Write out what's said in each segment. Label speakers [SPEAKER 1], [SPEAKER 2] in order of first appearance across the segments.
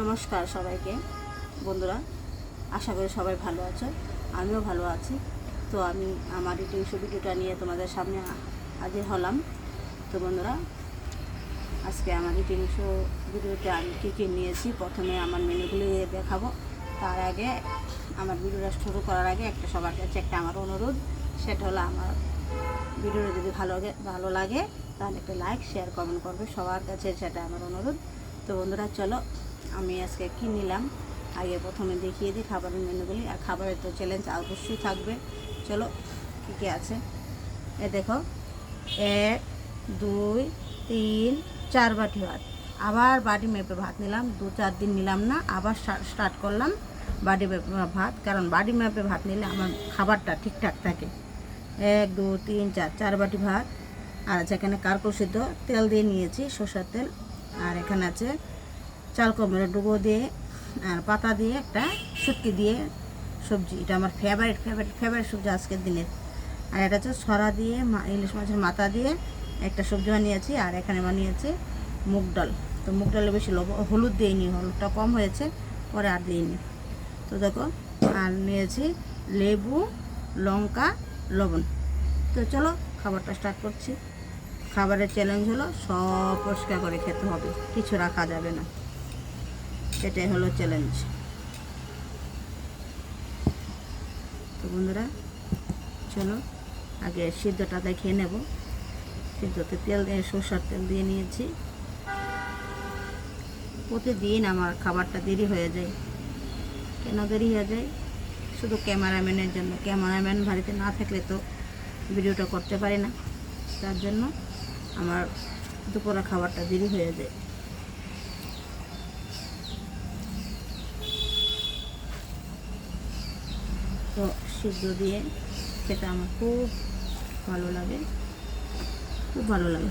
[SPEAKER 1] নমস্কার সবাইকে। বন্ধুরা, আশা করি সবাই ভালো আছো। আমিও ভালো আছি। তো আমি আমার ইউটিউব ভিডিওটা নিয়ে তোমাদের সামনে হাজির হলাম। তো বন্ধুরা, আজকে আমার ইউটিউব ভিডিওতে আমি কী কী নিয়েছি? প্রথমে আমার মেনুগুলি দেখাবো। তার আগে আমার ভিডিওটা শুরু করার আগে একটা সবার কাছে একটা আমার অনুরোধ। সেটা হলো আমার ভিডিওটা যদি ভালো ভালো লাগে, তাহলে একটা লাইক, শেয়ার, কমেন্ট করবে সবার কাছে, সেটা আমার অনুরোধ। তো বন্ধুরা, চলো আমি আজকে কী নিলাম? আগে প্রথমে দেখিয়ে দিই খাবারের মেনুগুলি। আর খাবারের তো চ্যালেঞ্জ অবশ্যই থাকবে। চলো, কী কী আছে? এ দেখো, এক, দুই, তিন, চার বাটি ভাত। আবার বাটি মেপে ভাত নিলাম। দু, চার দিন নিলাম না, আবার স্টার্ট করলাম বাটি মেপে ভাত। কারণ বাটি মেপে ভাত নিলে আমার খাবারটা ঠিকঠাক থাকে। এক, দু, তিন, চার চার বাটি ভাত। আর আছে এখানে সিদ্ধ। তেল দিয়ে নিয়েছি সর্ষের তেল। আর এখানে আছে চাল কুমড়ো ডুবো দিয়ে আর পাতা দিয়ে একটা শুটকি দিয়ে সবজি। এটা আমার ফেভারিট ফেভারিট ফেভারিট সবজি আজকের দিনের। আর এটা হচ্ছে সরা দিয়ে ইলিশ মাছের মাথা দিয়ে একটা সবজি বানিয়েছি, আর এখানে বানিয়েছি মুগ ডাল। তো মুগ ডালে বেশি লব, হলুদ দিইনি, হলুদটা কম হয়েছে, পরে আর দিইনি। তো দেখো, আর নিয়েছি লেবু, লঙ্কা, লবণ। তো চলো, খাবারটা স্টার্ট করছি। খাবারের চ্যালেঞ্জ হলো সব পরিষ্কার করে খেতে হবে, কিছু রাখা যাবে না। এটাই হলো চ্যালেঞ্জ তো বন্ধুরা, চলো, আগে সিদ্ধটা দেখিয়ে নেব। সিদ্ধতে তেল দিয়ে, সরষার তেল দিয়ে নিয়েছি। প্রতিদিন আমার খাবারটা দেরি হয়ে যায়। কেন দেরি হয়ে যায়? শুধু ক্যামেরাম্যানের জন্য। ক্যামেরাম্যান বাড়িতে না থাকলে তো ভিডিওটা করতে পারি না। তার জন্য আমার দুপুরের খাবারটা দেরি হয়ে যায়। তো সিদ্ধ দিয়ে সেটা আমার খুব ভালো লাগে খুব ভালো লাগে।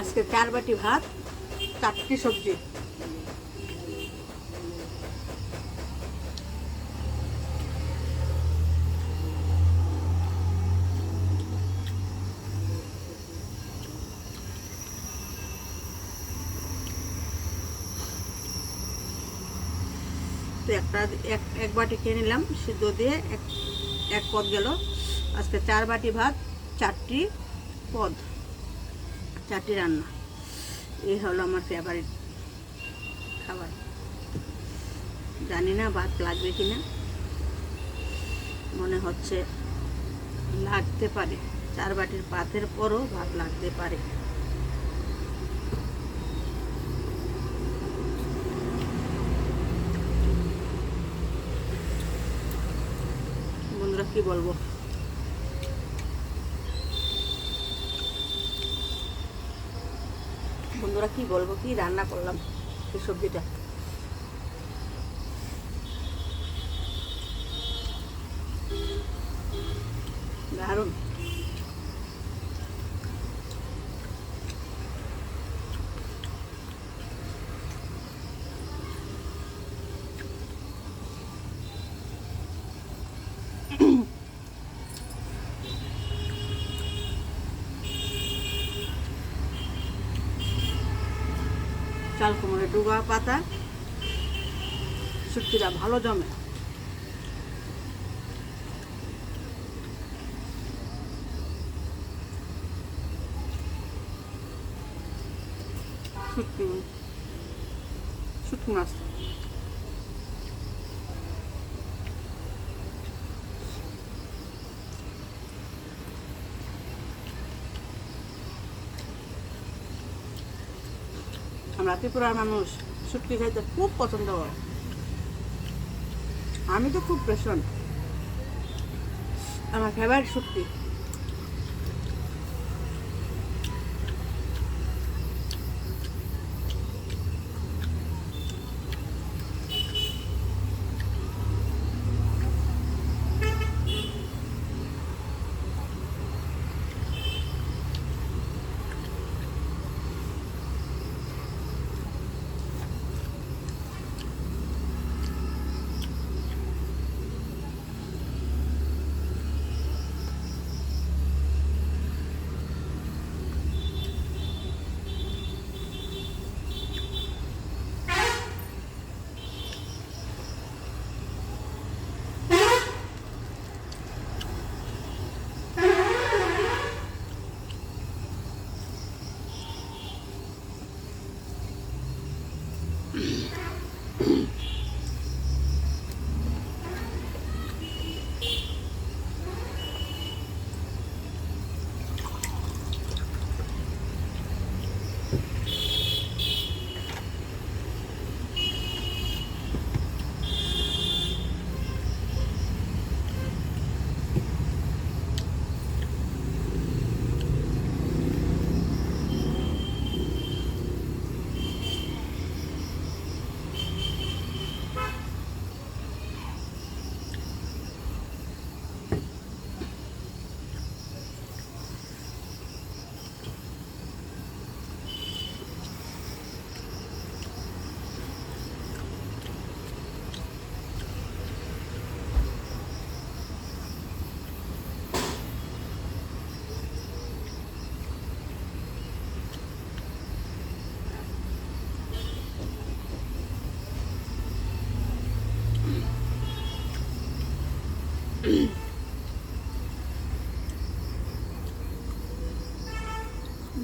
[SPEAKER 1] আজকে চার বাটি ভাত চারটি সবজি। একটা, এক এক বাটি খেয়ে নিলাম, সিদ্ধ দিয়ে এক এক পদ গেল। আজকে চার বাটি ভাত, চারটি পদ। চারটি রান্না। এই হলো আমার ফেভারিট খাবার। জানি না ভাত লাগবে কি না মনে হচ্ছে লাগতে পারে। চার বাটির পাতের পরও ভাত লাগতে পারে। বন্ধুরা, কি বলব? বন্ধুরা কি বলব কি রান্না করলাম এই সবজিটা? দারুণ।
[SPEAKER 2] চাল কুমড়ো ডুগা পাতা। শুটকিটা ভালো জমে। শুটকি শুটকি মাছ আমরা ত্রিপুরার মানুষ শুটকি খাইতে খুব পছন্দ আমি তো খুব পেশন। আমার ফেভারিট শুটকি।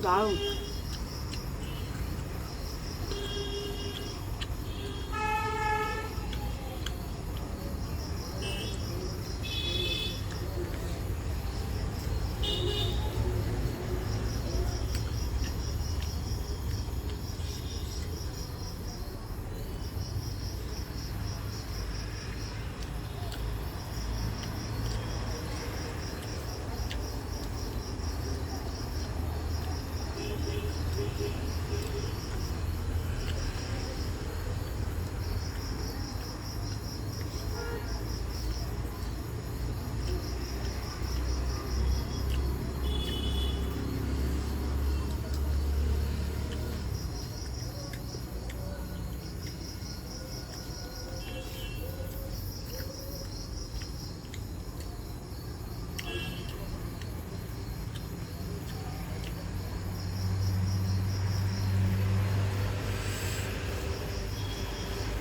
[SPEAKER 2] দারুণ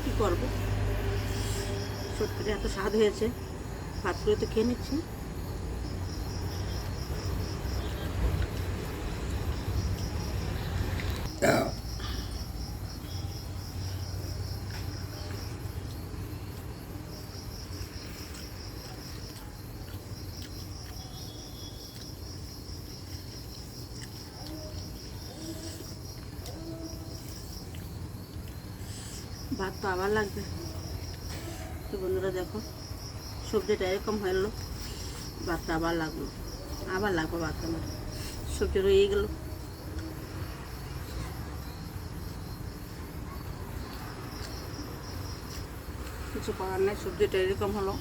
[SPEAKER 2] কি করব সত্যি এত স্বাদ হয়েছে। ভাত করে তো খেয়ে নিচ্ছি। ভাত তো আবার লাগবে। তো বন্ধুরা দেখো। সবজিটা এরকম হলো ভাতটা আবার লাগল, আবার লাগবে ভাত আমার সবজি রয়ে গেলো। কিছু করার নেই, সবজিটা এরকম হলো।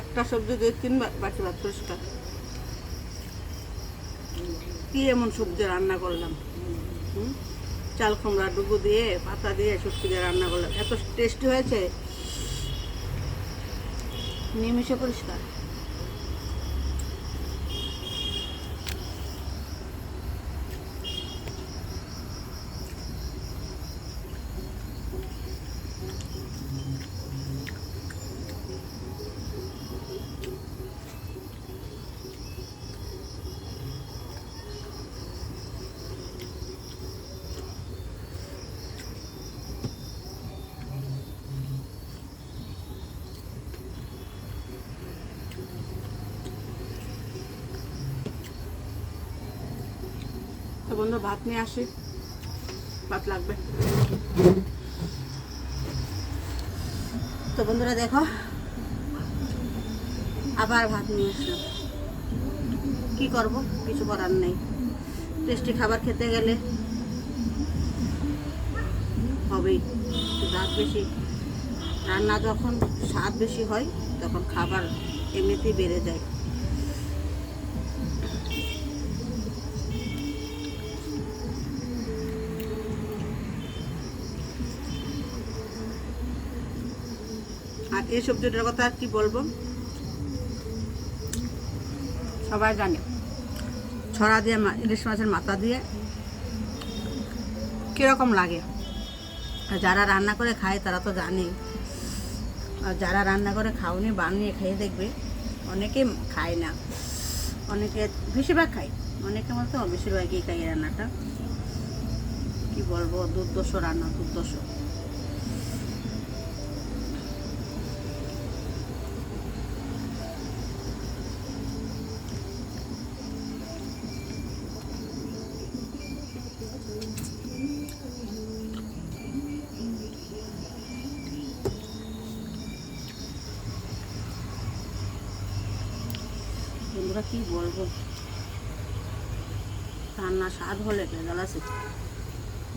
[SPEAKER 2] একটা সবজি দিয়ে তিনবার বাকি ভাত পরিষ্কার কি এমন সবজি রান্না করলাম? চাল কুমড়া, ডুবু দিয়ে, পাতা দিয়ে সবজি দিয়ে রান্না করলাম। এত টেস্টি হয়েছে?
[SPEAKER 1] নিমিষে পরিষ্কার?
[SPEAKER 2] তো বন্ধু, ভাত নিয়ে আসি। ভাত লাগবে।
[SPEAKER 1] তো বন্ধুরা, দেখো, আবার ভাত নিয়ে আসলাম। কি করব? কিছু করার নেই। টেস্টি খাবার খেতে গেলে হবেই। স্বাদ বেশি। রান্না যখন স্বাদ বেশি হয়, তখন খাবার এমনিতেই বেড়ে যায়।
[SPEAKER 2] এই সবজিটার কথা আর কি বলব? সবাই জানে। ছড়া দিয়ে ইলিশ মাছের মাথা দিয়ে কীরকম লাগে।
[SPEAKER 1] যারা রান্না করে খায় তারা তো জানে। আর যারা রান্না করে খাওনি, বানিয়ে খেয়ে দেখবে, অনেকে খায় না। অনেকে বেশিরভাগ খায়। অনেকে মতো বেশিরভাগই খায় এই রান্নাটা। কি বলব? দুর্দশ রান্না, দুর্দশ। কি বলব? রান্না স্বাদ হলে ভেজাল আছে।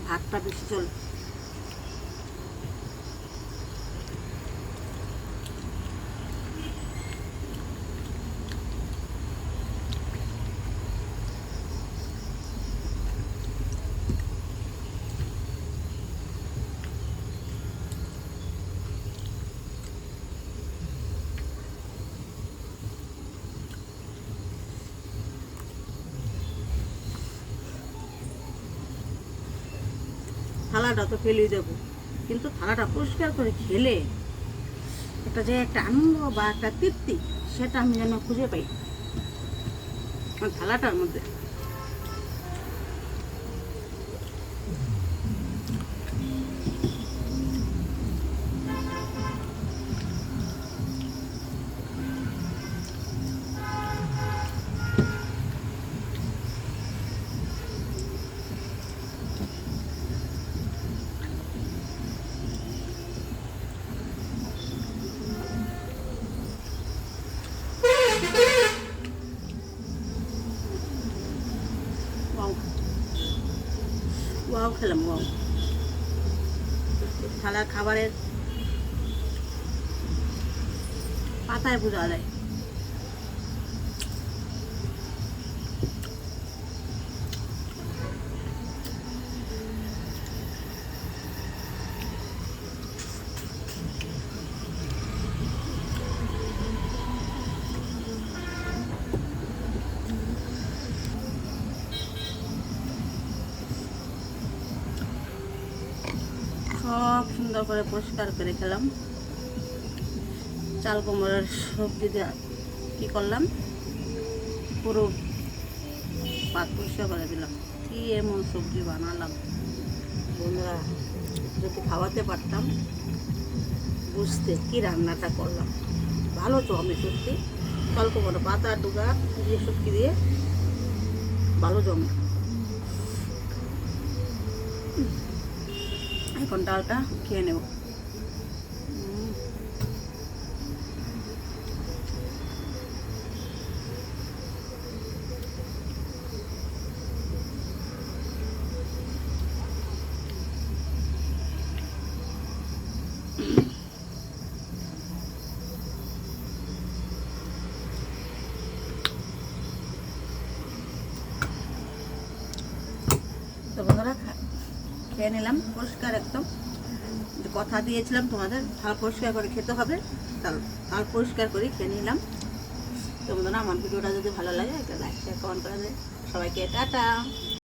[SPEAKER 1] ভাতটা বেশি চলে। থালাটা তো ফেলে যাব। কিন্তু থালাটা পরিষ্কার করে খেলে একটা যে একটা আনন্দ বা একটা তৃপ্তি, সেটা আমি যেন খুঁজে পাই।
[SPEAKER 2] থালাটার মধ্যে।
[SPEAKER 1] খেলাম গম থালার খাবারের পাতায় বোঝা যায়। সুন্দর করে পরিষ্কার করে খেলাম। চাল কুমড়োর সবজি দিয়ে কী করলাম? পুরো পাত পরিষ্কার করে দিলাম। কি এমন সবজি বানালাম? বন্ধুরা, যদি খাওয়াতে পারতাম, বুঝতে কি রান্নাটা করলাম। ভালো তো আমি সত্যি। চাল কুমড়ো, পাতা, ডুগা দিয়ে সবজি দিয়ে ভালো জমে। এখন ডালটা খেয়ে নেব।
[SPEAKER 2] খেয়ে নিলাম, পরিষ্কার একদম। কথা দিয়েছিলাম তোমাদের ভালো পরিষ্কার করে খেতে হবে তার পরিষ্কার করে খেয়ে নিলাম। তো বন্ধুরা, আমার ভিডিওটা যদি ভালো লাগে, একটা লাইক শেয়ার কমেন্ট করে দেয় সবাইকে টাটা।